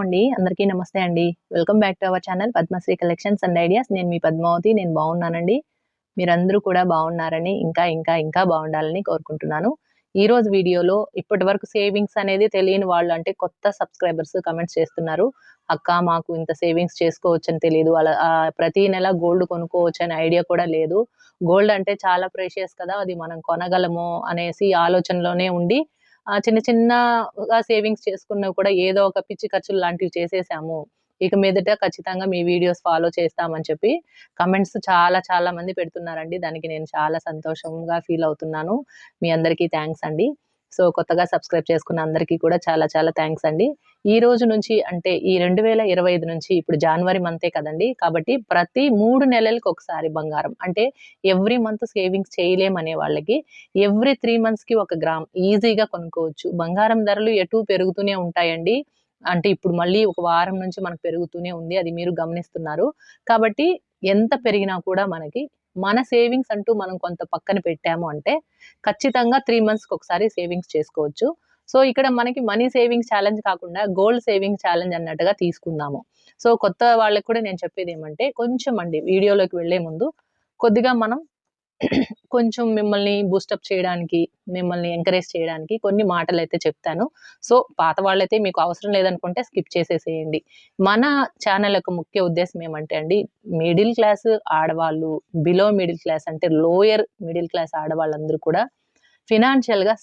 అండి. అందరికీ నమస్తే అండి. Welcome back to our channel Padmasri collections and ideas. నేను మీ పద్మావతి నేను బాగున్నానండి. మీరందరూ కూడా బాగున్నారని ఇంకా ఇంకా ఇంకా బాగుండాలని కోరుకుంటున్నాను. ఈ రోజు వీడియోలో ఇప్పటి వరకు సేవింగ్స్ అనేది తెలియని వాళ్ళు అంటే కొత్త సబ్స్క్రైబర్స్ కమెంట్స్ చేస్తున్నారు. అక్క మాకు ఇంత సేవింగ్స్ చేసుకోవచ్చు అని తెలియదు అలా ప్రతి నెల గోల్డ్ కొనుక్కోవచ్చు అనే ఐడియా కూడా లేదు. గోల్డ్ అంటే చాలా ప్రేషియస్ కదా అది మనం కొనగలము అనేసి ఆలోచనలోనే ఉండి చిన్న చిన్నగా సేవింగ్స్ చేసుకున్నా కూడా ఏదో ఒక పిచ్చి ఖర్చులు లాంటివి చేసేసాము. ఇక మీదట ఖచ్చితంగా మీ వీడియోస్ ఫాలో చేస్తామని చెప్పి కమెంట్స్ చాలా చాలా మంది పెడుతున్నారండి. దానికి నేను చాలా సంతోషంగా ఫీల్ అవుతున్నాను. మీ అందరికీ థ్యాంక్స్ అండి. సో కొత్తగా సబ్స్క్రైబ్ చేసుకున్న అందరికీ కూడా చాలా చాలా థ్యాంక్స్ అండి. ఈ రోజు నుంచి అంటే ఈ రెండు వేల ఇరవై ఐదు నుంచి ఇప్పుడు జనవరి మంతే కదండి. కాబట్టి ప్రతి మూడు నెలలకు ఒకసారి బంగారం. అంటే ఎవ్రీ మంత్ సేవింగ్స్ చేయలేమనే వాళ్ళకి ఎవ్రీ త్రీ మంత్స్కి ఒక గ్రామ్ ఈజీగా కొనుక్కోవచ్చు. బంగారం ధరలు ఎటు పెరుగుతూనే ఉంటాయండి. అంటే ఇప్పుడు మళ్ళీ ఒక వారం నుంచి మనకు పెరుగుతూనే ఉంది. అది మీరు గమనిస్తున్నారు. కాబట్టి ఎంత పెరిగినా కూడా మనకి మన సేవింగ్స్ అంటూ మనం కొంత పక్కన పెట్టాము అంటే ఖచ్చితంగా త్రీ మంత్స్కి ఒకసారి సేవింగ్స్ చేసుకోవచ్చు. సో ఇక్కడ మనకి మనీ సేవింగ్స్ ఛాలెంజ్ కాకుండా గోల్డ్ సేవింగ్ ఛాలెంజ్ అన్నట్టుగా తీసుకుందాము. సో కొత్త వాళ్ళకి కూడా నేను చెప్పేది ఏమంటే కొంచెం అండి వీడియోలోకి వెళ్ళే ముందు కొద్దిగా మనం కొంచెం మిమ్మల్ని బూస్టప్ చేయడానికి మిమ్మల్ని ఎంకరేజ్ చేయడానికి కొన్ని మాటలు అయితే చెప్తాను. సో పాత వాళ్ళైతే మీకు అవసరం లేదనుకుంటే స్కిప్ చేసేసేయండి. మన ఛానల్ యొక్క ముఖ్య ఉద్దేశం ఏమంటే అండి మిడిల్ క్లాస్ ఆడవాళ్ళు బిలో మిడిల్ క్లాస్ అంటే లోయర్ మిడిల్ క్లాస్ ఆడవాళ్ళందరూ కూడా ఫినాన్షియల్గా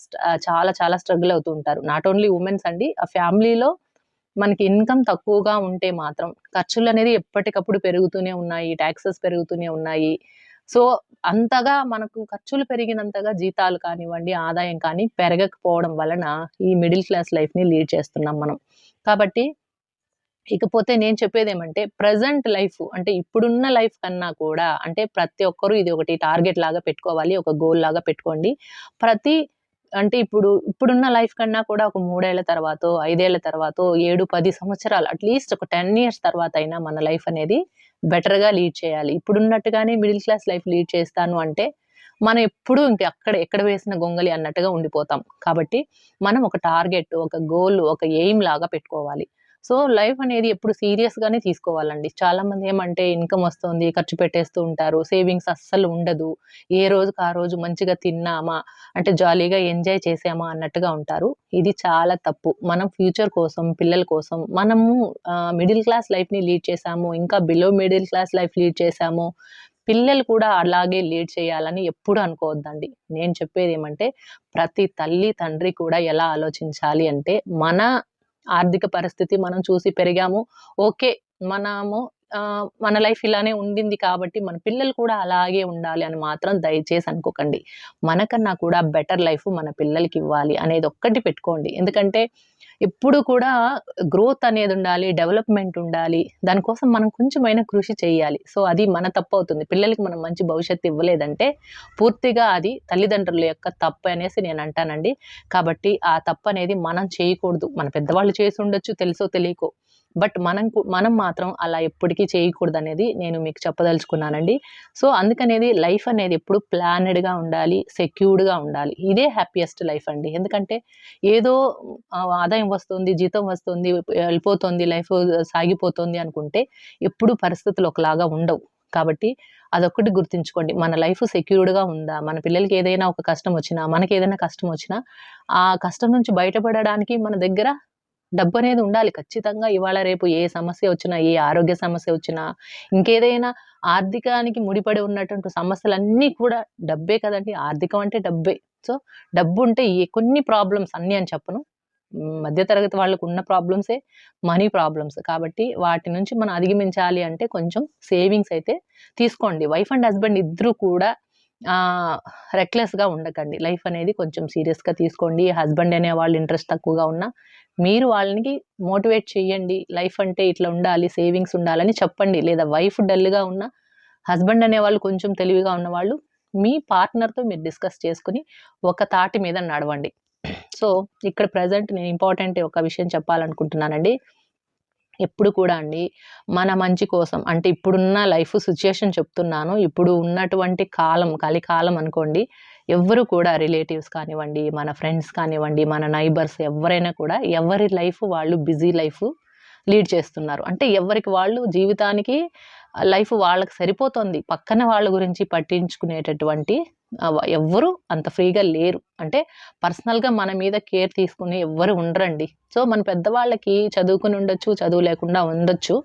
చాలా చాలా స్ట్రగుల్ అవుతూ ఉంటారు. నాట్ ఓన్లీ ఉమెన్స్ అండి ఆ ఫ్యామిలీలో మనకి ఇన్కమ్ తక్కువగా ఉంటే మాత్రం ఖర్చులు అనేది ఎప్పటికప్పుడు పెరుగుతూనే ఉన్నాయి ట్యాక్సెస్ పెరుగుతూనే ఉన్నాయి. సో అంతగా మనకు ఖర్చులు పెరిగినంతగా జీతాలు కానివ్వండి ఆదాయం కానీ పెరగకపోవడం వలన ఈ మిడిల్ క్లాస్ లైఫ్ని లీడ్ చేస్తున్నాం మనం. కాబట్టి ఇకపోతే నేను చెప్పేది ఏమంటే ప్రజెంట్ లైఫ్ అంటే ఇప్పుడున్న లైఫ్ కన్నా కూడా అంటే ప్రతి ఒక్కరూ ఇది ఒకటి టార్గెట్ లాగా పెట్టుకోవాలి ఒక గోల్ లాగా పెట్టుకోండి. ప్రతి అంటే ఇప్పుడు ఇప్పుడున్న లైఫ్ కన్నా కూడా ఒక మూడేళ్ళ తర్వాత ఐదేళ్ళ తర్వాత ఏడు పది సంవత్సరాలు అట్లీస్ట్ ఒక టెన్ ఇయర్స్ తర్వాత అయినా మన లైఫ్ అనేది బెటర్గా లీడ్ చేయాలి. ఇప్పుడున్నట్టుగానే మిడిల్ క్లాస్ లైఫ్ లీడ్ చేస్తాను అంటే మనం ఎప్పుడు ఇంక అక్కడ ఎక్కడ వేసిన గొంగలి అన్నట్టుగా ఉండిపోతాం. కాబట్టి మనం ఒక టార్గెట్ ఒక గోల్ ఒక ఎయిమ్ లాగా పెట్టుకోవాలి. సో లైఫ్ అనేది ఎప్పుడు సీరియస్గానే తీసుకోవాలండి. చాలామంది ఏమంటే ఇన్కమ్ వస్తుంది ఖర్చు పెట్టేస్తూ ఉంటారు సేవింగ్స్ అస్సలు ఉండదు. ఏ రోజుకి ఆ రోజు మంచిగా తిన్నామా అంటే జాలీగా ఎంజాయ్ చేసామా అన్నట్టుగా ఉంటారు. ఇది చాలా తప్పు. మనం ఫ్యూచర్ కోసం పిల్లల కోసం మనము మిడిల్ క్లాస్ లైఫ్ని లీడ్ చేసాము ఇంకా below middle class life lead చేసాము పిల్లలు కూడా అలాగే లీడ్ చేయాలని ఎప్పుడు అనుకోవద్దండి. నేను చెప్పేది ఏమంటే ప్రతి తల్లి తండ్రి కూడా ఎలా ఆలోచించాలి అంటే మన ఆర్థిక పరిస్థితి మనం చూసి పెరిగాము. ఓకే మనము మన లైఫ్ ఇలానే ఉండింది కాబట్టి మన పిల్లలు కూడా అలాగే ఉండాలి అని మాత్రం దయచేసి అనుకోకండి. మనకన్నా కూడా బెటర్ లైఫ్ మన పిల్లలకి ఇవ్వాలి అనేది ఒక్కటి పెట్టుకోండి. ఎందుకంటే ఎప్పుడు కూడా గ్రోత్ అనేది ఉండాలి డెవలప్మెంట్ ఉండాలి దానికోసం మనం కొంచెమైనా కృషి చేయాలి. సో అది మన తప్పు అవుతుంది. పిల్లలకి మనం మంచి భవిష్యత్తు ఇవ్వలేదంటే పూర్తిగా అది తల్లిదండ్రుల యొక్క తప్పు అనేసి నేను అంటానండి. కాబట్టి ఆ తప్పు అనేది మనం చేయకూడదు. మన పెద్దవాళ్ళు చేసి ఉండొచ్చు తెలుసో తెలియకో. బట్ మనం మనం మాత్రం అలా ఎప్పటికీ చేయకూడదు అనేది నేను మీకు చెప్పదలుచుకున్నానండి. సో అందుకనేది లైఫ్ అనేది ఎప్పుడు ప్లానెడ్గా ఉండాలి సెక్యూర్డ్గా ఉండాలి. ఇదే హ్యాపీయెస్ట్ లైఫ్ అండి. ఎందుకంటే ఏదో ఆదాయం వస్తుంది జీతం వస్తుంది వెళ్ళిపోతుంది లైఫ్ సాగిపోతుంది అనుకుంటే ఎప్పుడు పరిస్థితులు ఒకలాగా ఉండవు. కాబట్టి అదొక్కటి గుర్తుంచుకోండి. మన లైఫ్ సెక్యూర్డ్గా ఉందా మన పిల్లలకి ఏదైనా ఒక కష్టం వచ్చినా మనకి ఏదైనా కష్టం వచ్చినా ఆ కష్టం నుంచి బయటపడడానికి మన దగ్గర డబ్బు అనేది ఉండాలి. ఖచ్చితంగా ఇవాళ రేపు ఏ సమస్య వచ్చినా ఏ ఆరోగ్య సమస్య వచ్చినా ఇంకేదైనా ఆర్థికానికి ముడిపడి ఉన్నటువంటి సమస్యలన్నీ కూడా డబ్బే కదండి. ఆర్థికం అంటే డబ్బే. సో డబ్బు ఉంటే ఏ కొన్ని ప్రాబ్లమ్స్ అన్నీ అని చెప్పను. మధ్యతరగతి వాళ్ళకు ఉన్న ప్రాబ్లమ్సే మనీ ప్రాబ్లమ్స్. కాబట్టి వాటి నుంచి మనం అధిగమించాలి అంటే కొంచెం సేవింగ్స్ అయితే తీసుకోండి. వైఫ్ అండ్ హస్బెండ్ ఇద్దరు కూడా రెక్లెస్గా ఉండకండి. లైఫ్ అనేది కొంచెం సీరియస్గా తీసుకోండి. హస్బెండ్ అనే వాళ్ళు ఇంట్రెస్ట్ తక్కువగా ఉన్నా మీరు వాళ్ళకి మోటివేట్ చేయండి. లైఫ్ అంటే ఇట్లా ఉండాలి సేవింగ్స్ ఉండాలని చెప్పండి. లేదా వైఫ్ డల్గా ఉన్న హస్బెండ్ అనే వాళ్ళు కొంచెం తెలివిగా ఉన్నవాళ్ళు మీ పార్ట్నర్తో మీరు డిస్కస్ చేసుకుని ఒక తాటి మీద నడవండి. సో ఇక్కడ ప్రజెంట్ నేను ఇంపార్టెంట్ ఒక విషయం చెప్పాలనుకుంటున్నానండి. ఎప్పుడు కూడా అండి మన మంచి కోసం. అంటే ఇప్పుడున్న లైఫ్ సిచ్యుయేషన్ చెప్తున్నాను. ఇప్పుడు ఉన్నటువంటి కాలం కలికాలం అనుకోండి ఎవ్వరు కూడా రిలేటివ్స్ కానివ్వండి మన ఫ్రెండ్స్ కానివ్వండి మన నైబర్స్ ఎవరైనా కూడా ఎవరి లైఫ్ వాళ్ళు బిజీ లైఫ్ లీడ్ చేస్తున్నారు. అంటే ఎవరికి వాళ్ళు జీవితానికి లైఫ్ వాళ్ళకి సరిపోతుంది. పక్కన వాళ్ళ గురించి పట్టించుకునేటటువంటి ఎవ్వరు అంత ఫ్రీగా లేరు. అంటే పర్సనల్గా మన మీద కేర్ తీసుకుని ఎవ్వరు ఉండరండి. సో మన పెద్దవాళ్ళకి చదువుకుని ఉండొచ్చు చదువు లేకుండా ఉండొచ్చు.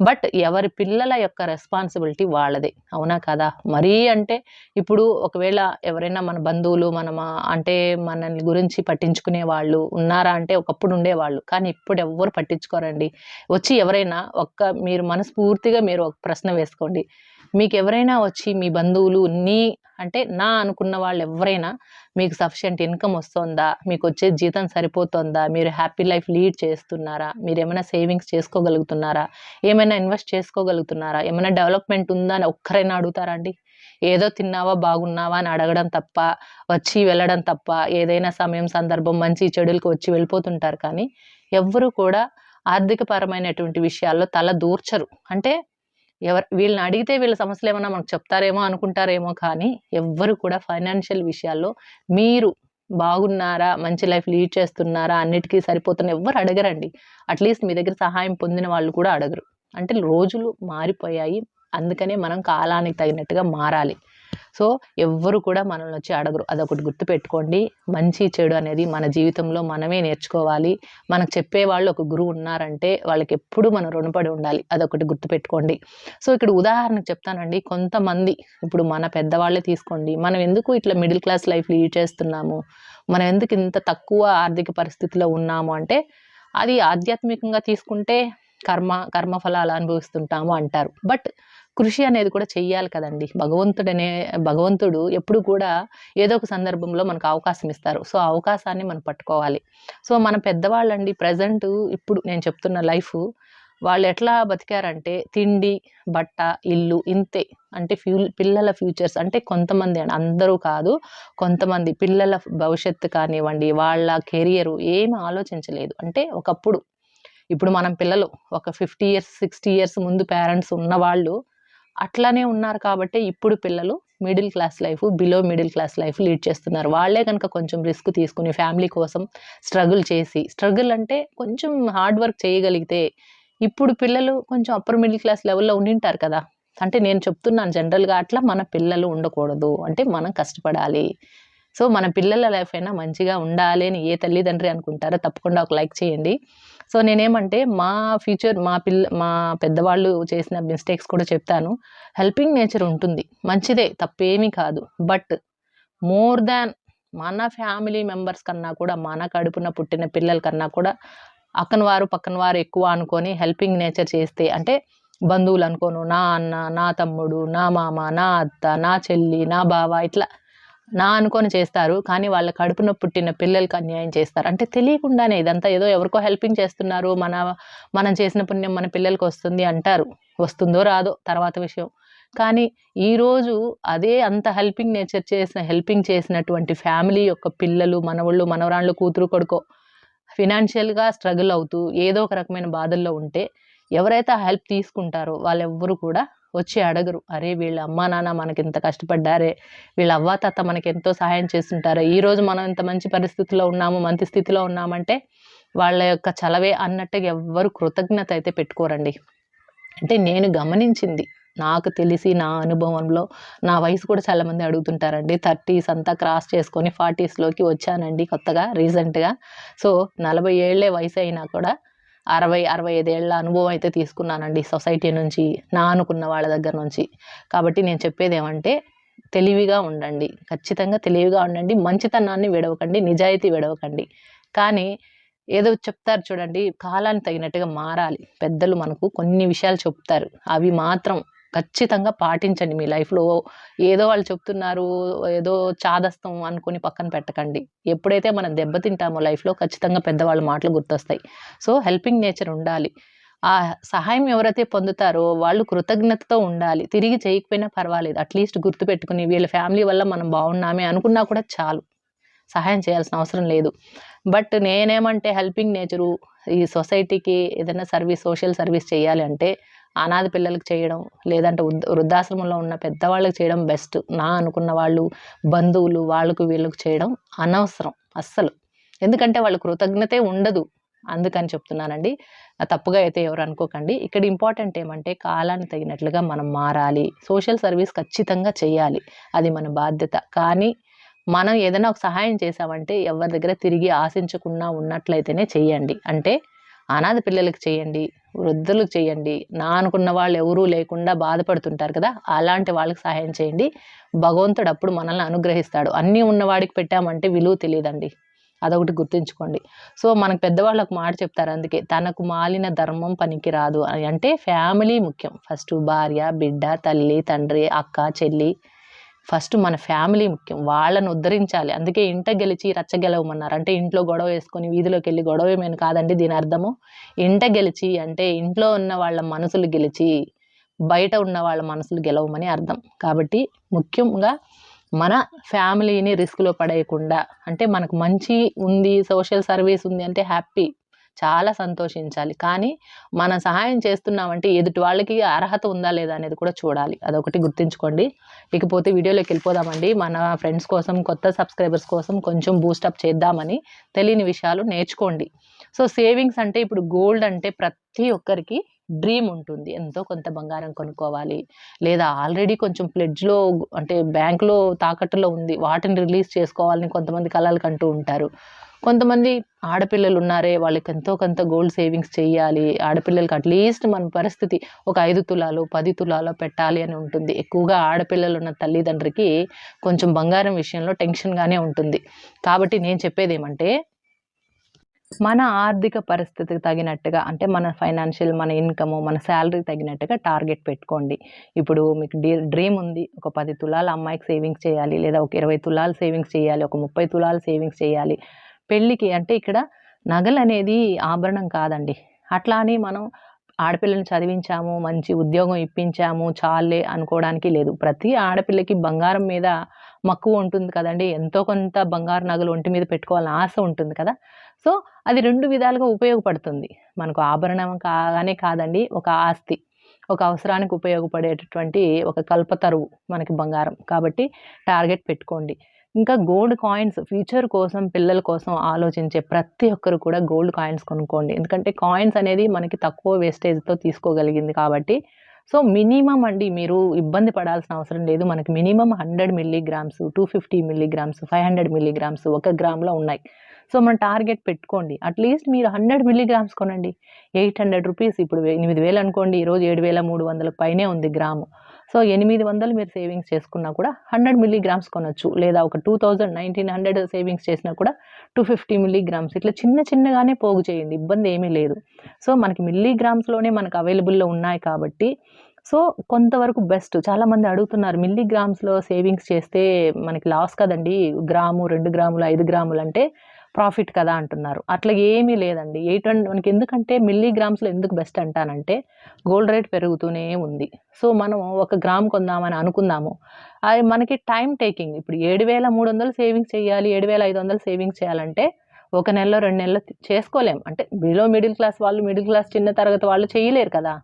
బట్ ఎవరి పిల్లల యొక్క రెస్పాన్సిబిలిటీ వాళ్ళదే. అవునా కదా? మరీ అంటే ఇప్పుడు ఒకవేళ ఎవరైనా మన బంధువులు మన అంటే మనల్ని గురించి పట్టించుకునే వాళ్ళు ఉన్నారా అంటే ఒకప్పుడు ఉండేవాళ్ళు. కానీ ఇప్పుడు ఎవ్వరు పట్టించుకోరండి. వచ్చి ఎవరైనా ఒక్క మీరు మనస్ఫూర్తిగా మీరు ఒక ప్రశ్న వేసుకోండి. మీకు ఎవరైనా వచ్చి మీ బంధువులు నీ అంటే నా అనుకున్న వాళ్ళు ఎవరైనా మీకు సఫిషియంట్ ఇన్కమ్ వస్తుందా? మీకు వచ్చే జీతం సరిపోతుందా? మీరు హ్యాపీ లైఫ్ లీడ్ చేస్తున్నారా? మీరు ఏమైనా సేవింగ్స్ చేసుకోగలుగుతున్నారా? ఏమైనా ఇన్వెస్ట్ చేసుకోగలుగుతున్నారా? ఏమైనా డెవలప్మెంట్ ఉందా అని ఒక్కరైనా అడుగుతారా అండి? ఏదో తిన్నావా బాగున్నావా అని అడగడం తప్ప వచ్చి వెళ్ళడం తప్ప ఏదైనా సమయం సందర్భం మంచి చెడులకు వచ్చి వెళ్ళిపోతుంటారు. కానీ ఎవ్వరూ కూడా ఆర్థికపరమైనటువంటి విషయాల్లో తల దూర్చరు. అంటే ఎవరు వీళ్ళని అడిగితే వీళ్ళ సమస్యలు ఏమన్నా మనకు చెప్తారేమో అనుకుంటారేమో కానీ ఎవ్వరు కూడా ఫైనాన్షియల్ విషయాల్లో మీరు బాగున్నారా మంచి లైఫ్ లీడ్ చేస్తున్నారా అన్నిటికీ సరిపోతున్న ఎవ్వరు అడగరండి. అట్లీస్ట్ మీ దగ్గర సహాయం పొందిన వాళ్ళు కూడా అడగరు. అంటే రోజులు మారిపోయాయి. అందుకనే మనం కాలానికి తగినట్టుగా మారాలి. సో ఎవ్వరు కూడా మనల్ని వచ్చి అడగరు. అదొకటి గుర్తుపెట్టుకోండి. మంచి చెడు అనేది మన జీవితంలో మనమే నేర్చుకోవాలి. మనకు చెప్పేవాళ్ళు ఒక గురువు ఉన్నారంటే వాళ్ళకి ఎప్పుడు మనం రుణపడి ఉండాలి. అదొకటి గుర్తుపెట్టుకోండి. సో ఇక్కడ ఉదాహరణకు చెప్తానండి. కొంతమంది ఇప్పుడు మన పెద్దవాళ్ళే తీసుకోండి. మనం ఎందుకు ఇట్లా మిడిల్ క్లాస్ లైఫ్ లీడ్ చేస్తున్నాము? మనం ఎందుకు ఇంత తక్కువ ఆర్థిక పరిస్థితిలో ఉన్నాము అంటే అది ఆధ్యాత్మికంగా తీసుకుంటే కర్మ కర్మఫలాలు అనుభవిస్తుంటాము అంటారు. బట్ కృషి అనేది కూడా చెయ్యాలి కదండి. భగవంతుడనే భగవంతుడు ఎప్పుడు కూడా ఏదో ఒక సందర్భంలో మనకు అవకాశం ఇస్తారు. సో ఆ అవకాశాన్ని మనం పట్టుకోవాలి. సో మన పెద్దవాళ్ళండి ప్రజెంట్ ఇప్పుడు నేను చెప్తున్న లైఫ్ వాళ్ళు ఎట్లా బతికారంటే తిండి బట్ట ఇల్లు ఇంతే. అంటే ఫ్యూ పిల్లల ఫ్యూచర్స్ అంటే కొంతమంది అండి. అందరూ కాదు కొంతమంది పిల్లల భవిష్యత్తు కానివ్వండి వాళ్ళ కెరియర్ ఏమి ఆలోచించలేదు. అంటే ఒకప్పుడు ఇప్పుడు మనం పిల్లలు ఒక ఫిఫ్టీ ఇయర్స్ సిక్స్టీ ఇయర్స్ ముందు పేరెంట్స్ ఉన్నవాళ్ళు అట్లానే ఉన్నారు కాబట్టి ఇప్పుడు పిల్లలు middle class life below middle class life lead చేస్తున్నారు. వాళ్ళే కనుక కొంచెం రిస్క్ తీసుకుని ఫ్యామిలీ కోసం స్ట్రగుల్ చేసి స్ట్రగుల్ అంటే కొంచెం హార్డ్ వర్క్ చేయగలిగితే ఇప్పుడు పిల్లలు కొంచెం అప్పర్ మిడిల్ క్లాస్ లెవెల్లో ఉండింటారు కదా. అంటే నేను చెప్తున్నాను జనరల్గా అట్లా మన పిల్లలు ఉండకూడదు. అంటే మనం కష్టపడాలి. సో మన పిల్లల లైఫ్ అయినా మంచిగా ఉండాలి అని ఏ తల్లిదండ్రి అనుకుంటారో తప్పకుండా ఒక లైక్ చేయండి. సో నేనేమంటే మా ఫ్యూచర్ మా పిల్ల మా పెద్దవాళ్ళు చేసిన మిస్టేక్స్ కూడా చెప్తాను. హెల్పింగ్ నేచర్ ఉంటుంది. మంచిదే తప్పేమీ కాదు. బట్ మోర్ దాన్ మన ఫ్యామిలీ మెంబర్స్ కన్నా కూడా మన కడుపున పుట్టిన పిల్లల కన్నా కూడా అక్కన వారు పక్కన వారు ఎక్కువ అనుకొని హెల్పింగ్ నేచర్ చేస్తే అంటే బంధువులు అనుకోను నా అన్న నా తమ్ముడు నా మామ నా అత్త నా చెల్లి నా బావ ఇట్లా నా అనుకొని చేస్తారు కానీ వాళ్ళ కడుపున పుట్టిన పిల్లలకు అన్యాయం చేస్తారు. అంటే తెలియకుండానే ఇదంతా ఏదో ఎవరికో హెల్పింగ్ చేస్తున్నారు మన మనం చేసిన పుణ్యం మన పిల్లలకి వస్తుంది అంటారు. వస్తుందో రాదో తర్వాత విషయం. కానీ ఈరోజు అదే అంత హెల్పింగ్ నేచర్ చేసిన హెల్పింగ్ చేసినటువంటి ఫ్యామిలీ యొక్క పిల్లలు మనవాళ్ళు మనవరాళ్ళు కూతురు కొడుకో ఫినాన్షియల్గా స్ట్రగుల్ అవుతూ ఏదో ఒక రకమైన బాధల్లో ఉంటే ఎవరైతే ఆ హెల్ప్ తీసుకుంటారో వాళ్ళెవ్వరూ కూడా వచ్చి అడగరు. అరే వీళ్ళ అమ్మా నాన్న మనకి ఇంత కష్టపడ్డారే వీళ్ళ అవ్వ తాత మనకి ఎంతో సహాయం చేస్తుంటారే ఈరోజు మనం ఇంత మంచి పరిస్థితిలో ఉన్నాము మంచి స్థితిలో ఉన్నామంటే వాళ్ళ యొక్క చలవే అన్నట్టుగా ఎవ్వరు కృతజ్ఞత అయితే పెట్టుకోరండి. అంటే నేను గమనించింది నాకు తెలిసి నా అనుభవంలో నా వయసు కూడా చాలామంది అడుగుతుంటారండి. థర్టీస్ అంతా క్రాస్ చేసుకొని ఫార్టీస్లోకి వచ్చానండి కొత్తగా రీసెంట్గా. సో నలభై ఏళ్ళే వయసు అయినా కూడా అరవై అరవై ఐదేళ్ళ అనుభవం అయితే తీసుకున్నానండి సొసైటీ నుంచి నా అనుకున్న వాళ్ళ దగ్గర నుంచి. కాబట్టి నేను చెప్పేది ఏమంటే తెలివిగా ఉండండి. ఖచ్చితంగా తెలివిగా ఉండండి. మంచితనాన్ని విడవకండి. నిజాయితీ విడవకండి. కానీ ఏదో చెప్తారు చూడండి కాలానికి తగినట్టుగా మారాలి. పెద్దలు మనకు కొన్ని విషయాలు చెప్తారు. అవి మాత్రం ఖచ్చితంగా పాటించండి మీ లైఫ్లో. ఏదో వాళ్ళు చెప్తున్నారు ఏదో చాదస్తం అనుకుని పక్కన పెట్టకండి. ఎప్పుడైతే మనం దెబ్బతింటామో లైఫ్లో ఖచ్చితంగా పెద్దవాళ్ళ మాటలు గుర్తొస్తాయి. సో హెల్పింగ్ నేచర్ ఉండాలి. ఆ సహాయం ఎవరైతే పొందుతారో వాళ్ళు కృతజ్ఞతతో ఉండాలి. తిరిగి చేయకపోయినా పర్వాలేదు. అట్లీస్ట్ గుర్తుపెట్టుకుని వీళ్ళ ఫ్యామిలీ వల్ల మనం బాగున్నామే అనుకున్నా కూడా చాలు. సహాయం చేయాల్సిన అవసరం లేదు. బట్ నేనేమంటే హెల్పింగ్ నేచరు ఈ సొసైటీకి ఏదైనా సర్వీస్ సోషల్ సర్వీస్ చేయాలి అంటే అనాథ పిల్లలకు చేయడం లేదంటే వృద్ధ వృద్ధాశ్రమంలో ఉన్న పెద్దవాళ్ళకి చేయడం బెస్ట్ నా అనుకున్న వాళ్ళు బంధువులు వాళ్ళకు వీళ్ళకు చేయడం అనవసరం అస్సలు. ఎందుకంటే వాళ్ళ కృతజ్ఞతే ఉండదు. అందుకని చెప్తున్నానండి. తప్పుగా అయితే ఎవరు అనుకోకండి. ఇక్కడ ఇంపార్టెంట్ ఏమంటే కాలాన్ని తగినట్లుగా మనం మారాలి. సోషల్ సర్వీస్ ఖచ్చితంగా చేయాలి. అది మన బాధ్యత. కానీ మనం ఏదైనా ఒక సహాయం చేసామంటే ఎవరి దగ్గర తిరిగి ఆశించకుండా ఉన్నట్లయితేనే చేయండి. అంటే అనాథ పిల్లలకు చేయండి వృద్ధులకు చేయండి. నా అనుకున్న వాళ్ళు ఎవరూ లేకుండా బాధపడుతుంటారు కదా అలాంటి వాళ్ళకి సహాయం చేయండి. భగవంతుడు అప్పుడు మనల్ని అనుగ్రహిస్తాడు. అన్నీ ఉన్నవాడికి పెట్టామంటే విలువ తెలియదండి. అదొకటి గుర్తుంచుకోండి. సో మనకు పెద్దవాళ్ళు ఒక మాట చెప్తారు అందుకే తనకు మాలిన ధర్మం పనికి రాదు అని అంటే ఫ్యామిలీ ముఖ్యం. ఫస్ట్ భార్య బిడ్డ తల్లి తండ్రి అక్క చెల్లి ఫస్ట్ మన ఫ్యామిలీ ముఖ్యం. వాళ్ళని ఉద్ధరించాలి. అందుకే ఇంట గెలిచి రచ్చ గెలవమన్నారు. అంటే ఇంట్లో గొడవ వేసుకొని వీధిలోకి వెళ్ళి గొడవ ఏమైనా కాదండి దీని అర్థము. ఇంట గెలిచి అంటే ఇంట్లో ఉన్న వాళ్ళ మనసులు గెలిచి బయట ఉన్న వాళ్ళ మనసులు గెలవమని అర్థం. కాబట్టి ముఖ్యంగా మన ఫ్యామిలీని రిస్క్లో పడేయకుండా అంటే మనకు మంచి ఉంది సోషల్ సర్వీస్ ఉంది అంటే హ్యాపీ. చాలా సంతోషించాలి. కానీ మనం సహాయం చేస్తున్నామంటే ఎదుటి వాళ్ళకి అర్హత ఉందా లేదా అనేది కూడా చూడాలి. అదొకటి గుర్తుంచుకోండి. ఇకపోతే వీడియోలోకి వెళ్ళిపోదామండి. మన ఫ్రెండ్స్ కోసం కొత్త సబ్స్క్రైబర్స్ కోసం కొంచెం బూస్టప్ చేద్దామని తెలియని విషయాలు నేర్చుకోండి. సో సేవింగ్స్ అంటే ఇప్పుడు గోల్డ్ అంటే ప్రతి ఒక్కరికి డ్రీమ్ ఉంటుంది. ఎంతో కొంత బంగారం కొనుక్కోవాలి. లేదా ఆల్రెడీ కొంచెం ప్లెడ్జ్లో అంటే బ్యాంకులో తాకట్టులో ఉంది. వాటిని రిలీజ్ చేసుకోవాలని కొంతమంది కళలు కంటూ ఉంటారు. కొంతమంది ఆడపిల్లలు ఉన్నారే వాళ్ళకి ఎంతో కొంత గోల్డ్ సేవింగ్స్ చేయాలి. ఆడపిల్లలకి అట్లీస్ట్ మన పరిస్థితి ఒక ఐదు తులాలు పది తులాలు పెట్టాలి అని ఉంటుంది. ఎక్కువగా ఆడపిల్లలు ఉన్న తల్లిదండ్రికి కొంచెం బంగారం విషయంలో టెన్షన్గానే ఉంటుంది. కాబట్టి నేను చెప్పేది ఏమంటే మన ఆర్థిక పరిస్థితికి తగినట్టుగా అంటే మన ఫైనాన్షియల్ మన ఇన్కమ్ మన శాలరీ తగినట్టుగా టార్గెట్ పెట్టుకోండి. ఇప్పుడు మీకు డీ డ్రీమ్ ఉంది. ఒక పది తులాల అమ్మాయికి సేవింగ్స్ చేయాలి లేదా ఒక ఇరవై తులాలు సేవింగ్స్ చేయాలి ఒక ముప్పై తులాలు సేవింగ్స్ చేయాలి. పెళ్ళికి అంటే ఇక్కడ నగలు అనేది ఆభరణం కాదండి. అట్లా అని మనం ఆడపిల్లని చదివించాము మంచి ఉద్యోగం ఇప్పించాము చాలే అనుకోవడానికి లేదు. ప్రతి ఆడపిల్లకి బంగారం మీద మక్కువ ఉంటుంది కదండి. ఎంతో కొంత బంగారు నగలు ఒంటి మీద పెట్టుకోవాలని ఆశ ఉంటుంది కదా. సో అది రెండు విధాలుగా ఉపయోగపడుతుంది. మనకు ఆభరణం కాగానే కాదండి ఒక ఆస్తి ఒక అవసరానికి ఉపయోగపడేటటువంటి ఒక కల్పతరువు మనకి బంగారం. కాబట్టి టార్గెట్ పెట్టుకోండి. ఇంకా గోల్డ్ కాయిన్స్ ఫ్యూచర్ కోసం పిల్లల కోసం ఆలోచించే ప్రతి ఒక్కరు కూడా గోల్డ్ కాయిన్స్ కొనుక్కోండి. ఎందుకంటే కాయిన్స్ అనేది మనకి తక్కువ వేస్టేజ్తో తీసుకోగలిగింది కాబట్టి. సో మినిమం అండి మీరు ఇబ్బంది పడాల్సిన అవసరం లేదు. మనకి minimum hundred milligrams two fifty milligrams five hundred milligrams ఒక గ్రామ్లో ఉన్నాయి. సో మన టార్గెట్ పెట్టుకోండి. అట్లీస్ట్ మీరు హండ్రెడ్ మిల్లీగ్రామ్స్ కొనండి. ఎయిట్ హండ్రెడ్ రూపీస్ ఇప్పుడు ఎనిమిది వేలు అనుకోండి. ఈరోజు ఏడు వేల మూడు వందల పైనే ఉంది గ్రాము. సో ఎనిమిది వందలు మీరు సేవింగ్స్ చేసుకున్నా కూడా హండ్రెడ్ మిల్లీగ్రామ్స్ కొనొచ్చు. లేదా ఒక two thousand nineteen hundred savings చేసినా కూడా టూ ఫిఫ్టీ మిల్లీగ్రామ్స్. ఇట్లా చిన్న చిన్నగానే పోగు చేయండి. ఇబ్బంది ఏమీ లేదు. సో మనకి మిల్లీగ్రామ్స్లోనే మనకు అవైలబుల్లో ఉన్నాయి కాబట్టి. సో కొంతవరకు బెస్ట్. చాలామంది అడుగుతున్నారు మిల్లీగ్రామ్స్లో సేవింగ్స్ చేస్తే మనకి లాస్ కదండి? గ్రాము రెండు గ్రాములు ఐదు గ్రాములు అంటే ప్రాఫిట్ కదా అంటున్నారు. అట్లా ఏమీ లేదండి. ఎయిట్ హండ్రెడ్ మనకి ఎందుకంటే మిల్లీగ్రామ్స్లో ఎందుకు బెస్ట్ అంటానంటే గోల్డ్ రేట్ పెరుగుతూనే ఉంది. సో మనం ఒక గ్రామ్ కొందామని అనుకుందాము. అది మనకి టైం టేకింగ్. ఇప్పుడు ఏడు వేల మూడు వందలు సేవింగ్స్ చేయాలి ఏడు వేల ఐదు వందలు సేవింగ్స్ చేయాలంటే ఒక నెలలో రెండు నెలలు చేసుకోలేం. అంటే బిలో మిడిల్ క్లాస్ వాళ్ళు మిడిల్ క్లాస్ చిన్న తరగతి వాళ్ళు చేయలేరు కదా.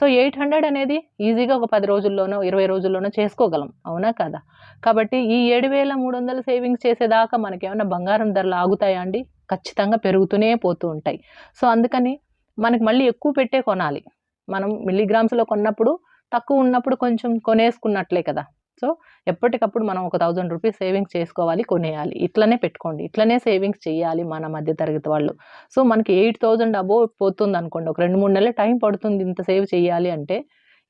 సో ఎయిట్ హండ్రెడ్ అనేది ఈజీగా ఒక పది రోజుల్లోనో ఇరవై రోజుల్లోనో చేసుకోగలం. అవునా కదా? కాబట్టి ఈ ఏడు వేల మూడు వందలు సేవింగ్స్ చేసేదాకా మనకి ఏమైనా బంగారం ధరలు ఆగుతాయా అండి? ఖచ్చితంగా పెరుగుతూనే పోతూ ఉంటాయి. సో అందుకని మనకి మళ్ళీ ఎక్కువ పెట్టే కొనాలి. మనం మిల్లీగ్రామ్స్లో కొన్నప్పుడు తక్కువ ఉన్నప్పుడు కొంచెం కొనేసుకున్నట్లే కదా. సో ఎప్పటికప్పుడు మనం ఒక థౌజండ్ రూపీస్ సేవింగ్స్ చేసుకోవాలి కొనేయాలి. ఇట్లనే పెట్టుకోండి. ఇట్లనే సేవింగ్స్ చేయాలి మన మధ్య తరగతి వాళ్ళు. సో మనకి ఎయిట్ థౌజండ్ అబోవ్ పోతుంది అనుకోండి. ఒక రెండు మూడు నెలలు టైం పడుతుంది ఇంత సేవ్ చేయాలి అంటే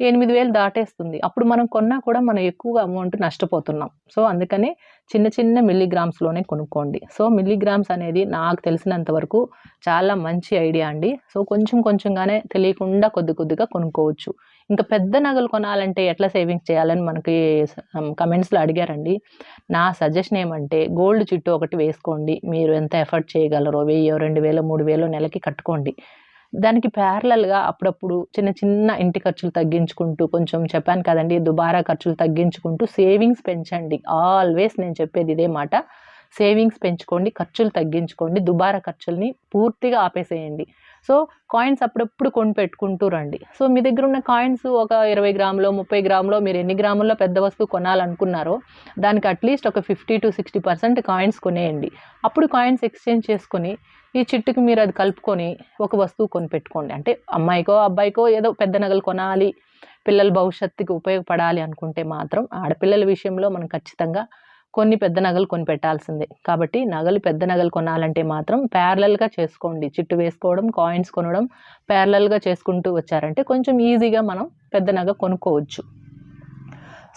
ఎనిమిది వేలు దాటేస్తుంది. అప్పుడు మనం కొన్నా కూడా మనం ఎక్కువగా అమౌంట్ నష్టపోతున్నాం. సో అందుకని చిన్న చిన్న మిల్లీగ్రామ్స్లోనే కొనుక్కోండి. సో మిల్లీగ్రామ్స్ అనేది నాకు తెలిసినంత వరకు చాలా మంచి ఐడియా అండి. సో కొంచెం కొంచెంగానే తెలియకుండా కొద్ది కొద్దిగా కొనుక్కోవచ్చు. ఇంకా పెద్ద నగలు కొనాలంటే ఎట్లా సేవింగ్స్ చేయాలని మనకి కమెంట్స్లో అడిగారండి. నా సజెషన్ ఏమంటే గోల్డ్ చుట్టూ ఒకటి వేసుకోండి. మీరు ఎంత ఎఫర్ట్ చేయగలరో వెయ్యో రెండు వేలో మూడు వేలో నెలకి కట్టుకోండి. దానికి ప్యారలల్గా అప్పుడప్పుడు చిన్న చిన్న ఇంటి ఖర్చులు తగ్గించుకుంటూ కొంచెం చెప్పాను కదండి దుబారా ఖర్చులు తగ్గించుకుంటూ సేవింగ్స్ పెంచండి. ఆల్వేస్ నేను చెప్పేది ఇదే మాట. సేవింగ్స్ పెంచుకోండి ఖర్చులు తగ్గించుకోండి దుబారా ఖర్చుల్ని పూర్తిగా ఆపేసేయండి. సో కాయిన్స్ అప్పుడప్పుడు కొని పెట్టుకుంటూ రండి. సో మీ దగ్గర ఉన్న కాయిన్స్ ఒక ఇరవై గ్రాములో ముప్పై గ్రాములో మీరు ఎన్ని గ్రాముల్లో పెద్ద వస్తువు కొనాలనుకున్నారో దానికి అట్లీస్ట్ ఒక fifty to sixty percent coins కొనేయండి. అప్పుడు కాయిన్స్ ఎక్స్చేంజ్ చేసుకొని ఈ చిట్టుకి మీరు అది కలుపుకొని ఒక వస్తువు కొని పెట్టుకోండి అంటే అమ్మాయికో అబ్బాయికో ఏదో పెద్ద నగలు కొనాలి పిల్లల భవిష్యత్తుకి ఉపయోగపడాలి అనుకుంటే మాత్రం ఆడపిల్లల విషయంలో మనం ఖచ్చితంగా కొన్ని పెద్ద నగలు కొని పెట్టాల్సిందే. కాబట్టి నగలు పెద్ద నగలు కొనాలంటే మాత్రం ప్యారలల్గా చేసుకోండి. చిట్టు వేసుకోవడం కాయిన్స్ కొనడం ప్యారలల్గా చేసుకుంటూ వచ్చారంటే కొంచెం ఈజీగా మనం పెద్ద నగ కొనుక్కోవచ్చు.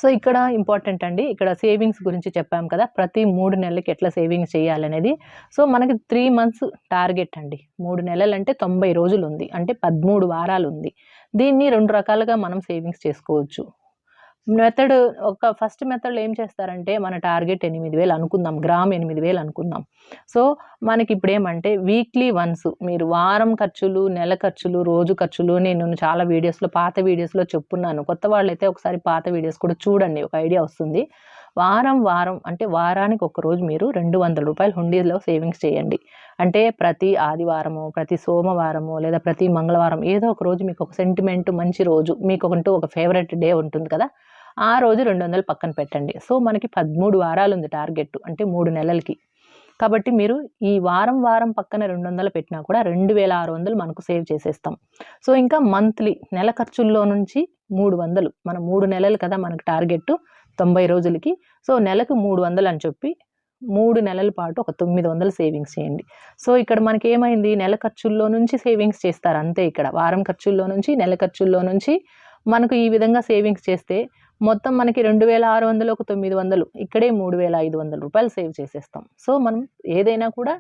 సో ఇక్కడ ఇంపార్టెంట్ అండి. ఇక్కడ సేవింగ్స్ గురించి చెప్పాం కదా. ప్రతి మూడు నెలలకి ఎట్లా సేవింగ్స్ చేయాలనేది. సో మనకి త్రీ మంత్స్ టార్గెట్ అండి. మూడు నెలలు అంటే తొంభై రోజులు ఉంది అంటే పదమూడు వారాలు ఉంది దీన్ని రెండు రకాలుగా మనం సేవింగ్స్ చేసుకోవచ్చు. మెథడ్ ఒక ఫస్ట్ మెథడ్లో ఏం చేస్తారంటే మన టార్గెట్ ఎనిమిది వేలు అనుకుందాం గ్రామ్ ఎనిమిది వేలు అనుకుందాం. సో మనకి ఇప్పుడు ఏమంటే వీక్లీ వన్స్ మీరు వారం ఖర్చులు నెల ఖర్చులు రోజు ఖర్చులు నేను చాలా వీడియోస్లో పాత వీడియోస్లో చెప్పున్నాను. కొత్త వాళ్ళైతే ఒకసారి పాత వీడియోస్ కూడా చూడండి ఒక ఐడియా వస్తుంది. వారం వారం అంటే వారానికి ఒక రోజు మీరు రెండు వందల రూపాయలు హుండీలో సేవింగ్స్ చేయండి. అంటే ప్రతి ఆదివారము ప్రతి సోమవారము లేదా ప్రతి మంగళవారం ఏదో ఒక రోజు మీకు ఒక సెంటిమెంట్ మంచి రోజు మీకు అంటూ ఒక ఫేవరెట్ డే ఉంటుంది కదా. ఆ రోజు రెండు వందలు పక్కన పెట్టండి. సో మనకి పదమూడు వారాలు ఉంది టార్గెట్ అంటే మూడు నెలలకి. కాబట్టి మీరు ఈ వారం వారం పక్కన రెండు వందలు పెట్టినా కూడా రెండు వేల ఆరు వందలు మనకు సేవ్ చేసేస్తాం. సో ఇంకా మంత్లీ నెల ఖర్చుల్లో నుంచి మూడు వందలు మన మూడు నెలలు కదా మనకు టార్గెట్ తొంభై రోజులకి. సో నెలకు మూడు వందలు అని చెప్పి మూడు నెలల పాటు ఒక తొమ్మిది వందలు సేవింగ్స్ చేయండి. సో ఇక్కడ మనకి ఏమైంది? నెల ఖర్చుల్లో నుంచి సేవింగ్స్ చేస్తారు అంతే ఇక్కడ. వారం ఖర్చుల్లో నుంచి నెల ఖర్చుల్లో నుంచి మనకు ఈ విధంగా సేవింగ్స్ చేస్తే మొత్తం మనకి రెండు వేల ఆరు వందలు ఒక తొమ్మిది వందలు ఇక్కడే మూడు వేల ఐదు వందల రూపాయలు సేవ్ చేసేస్తాం. సో మనం ఏదైనా కూడా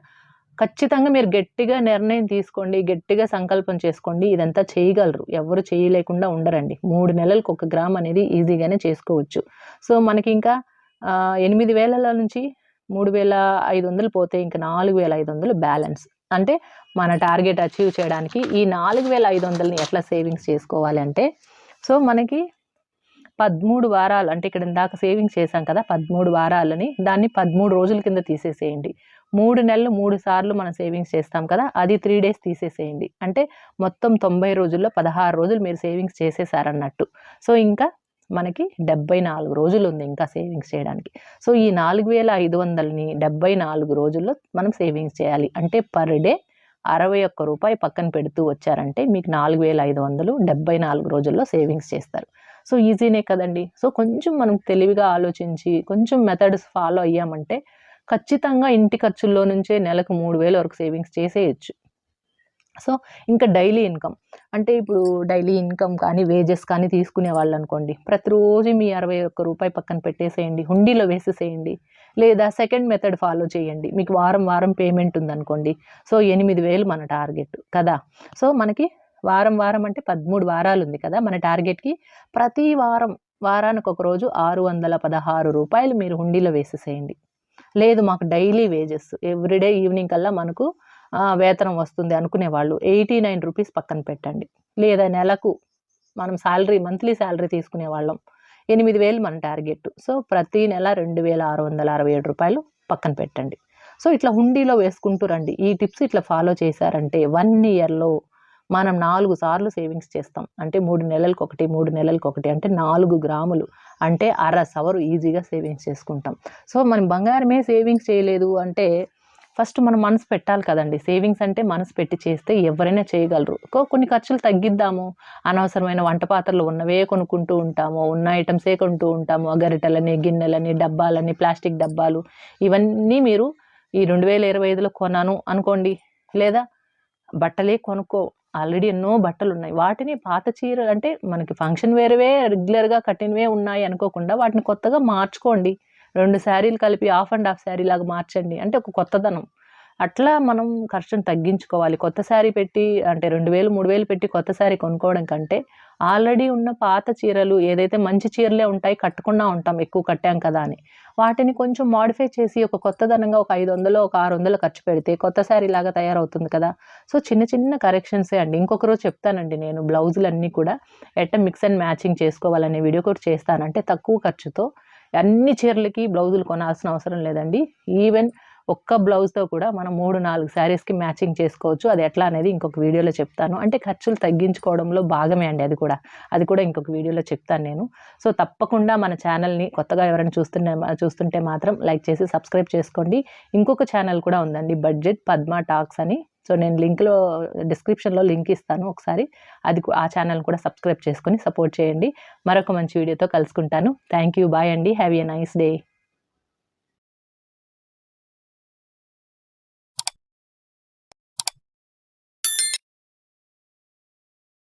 ఖచ్చితంగా మీరు గట్టిగా నిర్ణయం తీసుకోండి గట్టిగా సంకల్పం చేసుకోండి ఇదంతా చేయగలరు. ఎవరు చేయలేకుండా ఉండరండి. మూడు నెలలకు ఒక గ్రామ్ అనేది ఈజీగానే చేసుకోవచ్చు. సో మనకి ఇంకా ఎనిమిది వేల నుంచి మూడు వేల ఐదు వందలు పోతే ఇంకా నాలుగు వేల ఐదు వందలు బ్యాలెన్స్. అంటే మన టార్గెట్ అచీవ్ చేయడానికి ఈ నాలుగు వేల ఐదు వందలని ఎట్లా సేవింగ్స్ చేసుకోవాలి అంటే సో మనకి పదమూడు వారాలు అంటే ఇక్కడ ఇందాక సేవింగ్స్ చేశాం కదా పదమూడు వారాలని దాన్ని పదమూడు రోజుల కింద తీసేసేయండి. మూడు నెలలు మూడు సార్లు మనం సేవింగ్స్ చేస్తాం కదా అది త్రీ డేస్ తీసేసేయండి. అంటే మొత్తం తొంభై రోజుల్లో పదహారు రోజులు మీరు సేవింగ్స్ చేసేసారన్నట్టు. సో ఇంకా మనకి డెబ్బై నాలుగు రోజులు ఉంది ఇంకా సేవింగ్స్ చేయడానికి. సో ఈ నాలుగు వేల ఐదు వందలని డెబ్బై నాలుగు రోజుల్లో మనం సేవింగ్స్ చేయాలి. అంటే పర్ డే అరవై ఒక్క రూపాయి పక్కన పెడుతూ వచ్చారంటే మీకు నాలుగు వేల ఐదు వందలు డెబ్బై నాలుగు రోజుల్లో సేవింగ్స్ చేస్తారు. సో ఈజీనే కదండి. సో కొంచెం మనం తెలివిగా ఆలోచించి కొంచెం మెథడ్స్ ఫాలో అయ్యామంటే ఖచ్చితంగా ఇంటి ఖర్చుల్లో నుంచే నెలకు మూడు వేల వరకు సేవింగ్స్ చేసేయచ్చు. సో ఇంకా డైలీ ఇన్కమ్. అంటే ఇప్పుడు డైలీ ఇన్కమ్ కానీ వేజెస్ కానీ తీసుకునే వాళ్ళు అనుకోండి ప్రతిరోజు మీ అరవై ఒక్క రూపాయి పక్కన పెట్టేసేయండి హుండీలో వేసేసేయండి లేదా సెకండ్ మెథడ్ ఫాలో చేయండి. మీకు వారం వారం పేమెంట్ ఉందనుకోండి సో ఎనిమిది వేలు మన టార్గెట్ కదా? సో మనకి వారం వారం అంటే పదమూడు వారాలు ఉంది కదా మన టార్గెట్కి. ప్రతి వారం వారానికి ఒక రోజు ఆరు వందల పదహారు రూపాయలు మీరు హుండీలో వేసేసేయండి. లేదు మాకు డైలీ వేజెస్ ఎవ్రీడే ఈవినింగ్ కల్లా మనకు వేతనం వస్తుంది అనుకునే వాళ్ళు ఎయిటీ నైన్ రూపీస్ పక్కన పెట్టండి. లేదా నెలకు మనం శాలరీ మంత్లీ శాలరీ తీసుకునే వాళ్ళం ఎనిమిది వేలు మన టార్గెట్ సో ప్రతి నెల రెండు వేల ఆరు వందల అరవై ఏడు రూపాయలు పక్కన పెట్టండి. సో ఇట్లా హుండీలో వేసుకుంటూ రండి. ఈ టిప్స్ ఇట్లా ఫాలో చేశారంటే వన్ ఇయర్లో మనం నాలుగు సార్లు సేవింగ్స్ చేస్తాం. అంటే మూడు నెలలకు ఒకటి మూడు నెలలకు ఒకటి అంటే నాలుగు గ్రాములు. అంటే అర సవరు ఈజీగా సేవింగ్స్ చేసుకుంటాం. సో మనం బంగారమే సేవింగ్స్ చేయలేదు అంటే ఫస్ట్ మనం మనసు పెట్టాలి కదండి. సేవింగ్స్ అంటే మనసు పెట్టి చేస్తే ఎవరైనా చేయగలరు. కో- కొన్ని ఖర్చులు తగ్గిద్దాము. అనవసరమైన వంట పాత్రలు ఉన్నవే కొనుక్కుంటూ ఉంటాము. ఉన్న ఐటమ్సే కొంటూ ఉంటాము. గరిటలని గిన్నెలని డబ్బాలని ప్లాస్టిక్ డబ్బాలు ఇవన్నీ మీరు ఈ రెండు వేల ఇరవై ఐదులో కొన్నాను అనుకోండి. లేదా బట్టలే కొనుక్కో. ఆల్రెడీ ఎన్నో బట్టలు ఉన్నాయి వాటిని పాత చీర అంటే మనకి ఫంక్షన్ వేరేవే రెగ్యులర్గా కట్టినవే ఉన్నాయి అనుకోకుండా వాటిని కొత్తగా మార్చుకోండి. రెండు శారీలు కలిపి హాఫ్ అండ్ హాఫ్ శారీ లాగా మార్చండి. అంటే ఒక కొత్తదనం. అట్లా మనం ఖర్చును తగ్గించుకోవాలి. కొత్త శారీ పెట్టి అంటే రెండు వేలు మూడు వేలు పెట్టి కొత్త శారీ కొనుక్కోవడం కంటే ఆల్రెడీ ఉన్న పాత చీరలు ఏదైతే మంచి చీరలే ఉంటాయి కట్టకుండా ఉంటాం ఎక్కువ కట్టాం కదా అని. వాటిని కొంచెం మాడిఫై చేసి ఒక కొత్తదనంగా ఒక ఐదు వందలు ఒక ఆరు వందలు ఖర్చు పెడితే కొత్త శారీ లాగా తయారవుతుంది కదా. సో చిన్న చిన్న కరెక్షన్సే అండి. ఇంకొక రోజు చెప్తానండి నేను బ్లౌజులన్నీ కూడా ఎట్ట మిక్స్ అండ్ మ్యాచింగ్ చేసుకోవాలనే వీడియో కూడా చేస్తానంటే తక్కువ ఖర్చుతో అన్ని చీరలకి బ్లౌజులు కొనాల్సిన అవసరం లేదండి. ఈవెన్ ఒక్క బ్లౌజ్తో కూడా మనం మూడు నాలుగు శారీస్కి మ్యాచింగ్ చేసుకోవచ్చు. అది ఎట్లా అనేది ఇంకొక వీడియోలో చెప్తాను. అంటే ఖర్చులు తగ్గించుకోవడంలో భాగమే అండి అది కూడా. అది కూడా ఇంకొక వీడియోలో చెప్తాను నేను. సో తప్పకుండా మన ఛానల్ని కొత్తగా ఎవరైనా చూస్తుంటే చూస్తుంటే మాత్రం లైక్ చేసి సబ్స్క్రైబ్ చేసుకోండి. ఇంకొక ఛానల్ కూడా ఉందండి బడ్జెట్ పద్మ టాక్స్ అని. సో నేను లింక్లో డిస్క్రిప్షన్లో లింక్ ఇస్తాను ఒకసారి. అది ఆ ఛానల్ కూడా సబ్స్క్రైబ్ చేసుకొని సపోర్ట్ చేయండి. మరొక మంచి వీడియోతో కలుసుకుంటాను. థ్యాంక్ యూ బాయ్ అండి. Have a nice day